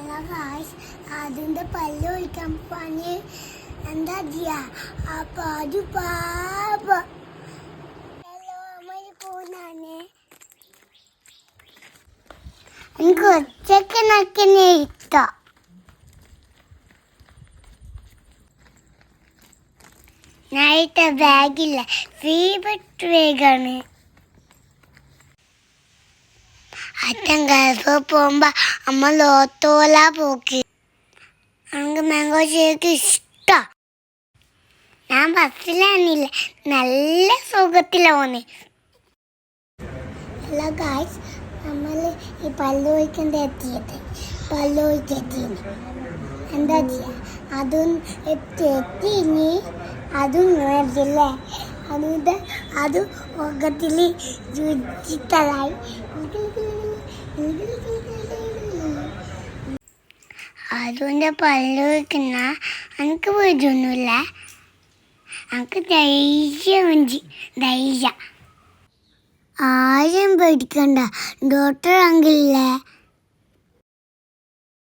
Hello guys അതിന്റെ പല്ല് ഒഴിക്കാൻ പണി എന്താ ചെയ്യാ? അപ്പൊ അത് പാപ. ഹലോ അമ്മ പോന്നാണ് എനിക്ക് ഒച്ചക്ക് നക്കിനെ ഇഷ്ടം. നൈറ്റ് ബാഗില്ല ഫേവററ്റ് ബാഗാണ് അച്ഛൻ ഗൾഫ് പോകുമ്പോ അമ്മ ലോത്തോല പോക്കി. എനിക്ക് മാംഗോ ഷേക്ക് ഇഷ്ട. ഞാൻ ബസ്സിലാണില്ല നല്ല സുഖത്തിലാ പോന്നെ. ഹലോ ഗായ്സ് നമ്മൾ ഈ പല്ല് ഒഴിക്കേണ്ട എത്തിയത്. പല്ല് ഒഴിക്കെത്തിന് എന്താ ചെയ്യാ? അതും എത്തി എത്തിനി അതും മേടിച്ചില്ലേ അതുകൊണ്ട് അത് ഒക്കത്തിൽ രുചിത്തലായി അതുകൊണ്ട് പല്ല് വയ്ക്കുന്ന എനിക്ക് വീടൊന്നുമില്ല എനിക്ക് ധൈര്യമുണ്ട് ധൈര്യം. ആരും പേടിക്കണ്ട. ഡോക്ടർ അങ്കിളില്ലേ?